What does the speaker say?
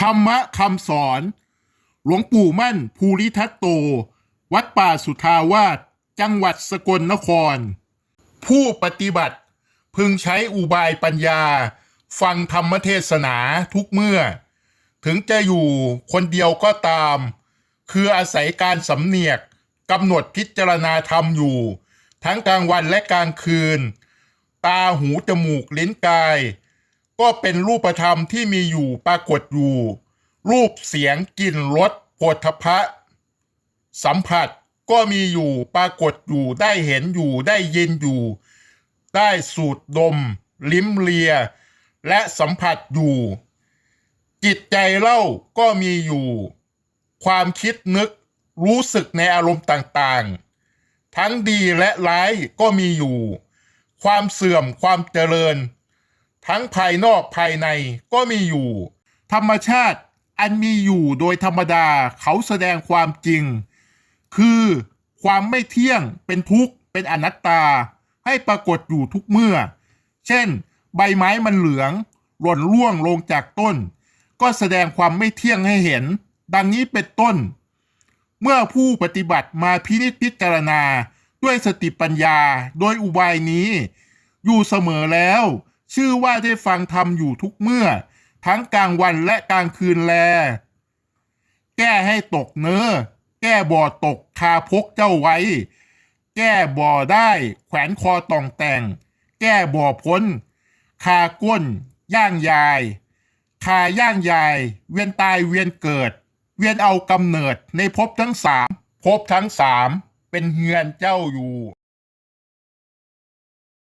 ธรรมะคำสอน หลวงปู่มั่น ภูริทัตโต วัดป่าสุทาวาสจังหวัดสกลนคร ผู้ปฏิบัติพึงใช้อุบายปัญญา ฟังธรรมเทศนาทุกเมื่อ ถึงจะอยู่คนเดียวก็ตาม คืออาศัยการสำเนียกกำหนดพิจารณาธรรมอยู่ ทั้งกลางวันและกลางคืน ตาหูจมูกลิ้นกาย ก็เป็นรูปธรรมที่มีอยู่ปรากฏอยู่ รูปเสียงกลิ่นรสโผฏฐพะสัมผัสก็มีอยู่ปรากฏอยู่ได้เห็นอยู่ได้ยินอยู่ ได้สูดดม ลิ้มเลีย และสัมผัสอยู่ จิตใจเล่าก็มีอยู่ ความคิดนึกรู้สึกในอารมณ์ต่างๆ ทั้งดีและร้ายก็มีอยู่ ความเสื่อมความเจริญ ทั้งภายนอกภายในก็มีอยู่ ธรรมชาติอันมีอยู่โดยธรรมดาเขาแสดงความจริง คือความไม่เที่ยงเป็นทุกข์เป็นอนัตตา ให้ปรากฏอยู่ทุกเมื่อ เช่น ใบไม้มันเหลือง หล่นร่วงลงจากต้น ก็แสดงความไม่เที่ยงให้เห็น ดังนี้เป็นต้น เมื่อผู้ปฏิบัติมาพินิจพิจารณาด้วยสติปัญญาโดยอุบายนี้ อยู่เสมอแล้ว ชื่อว่าได้ฟังธรรมอยู่ทุกเมื่อ ทั้งกลางวันและกลางคืนแล แก้ให้ตกเนื้อ แก้บ่อตกคาพกเจ้าไว้ แก้บ่อได้ แขวนคอต่องแต่ง แก้บ่อพ้น คาก้น ย่างยาย คาย่างยาย เวียนตายเวียนเกิด เวียนเอากำเนิดในภพทั้งสามภพทั้งสามเป็นเฮือนเจ้าอยู่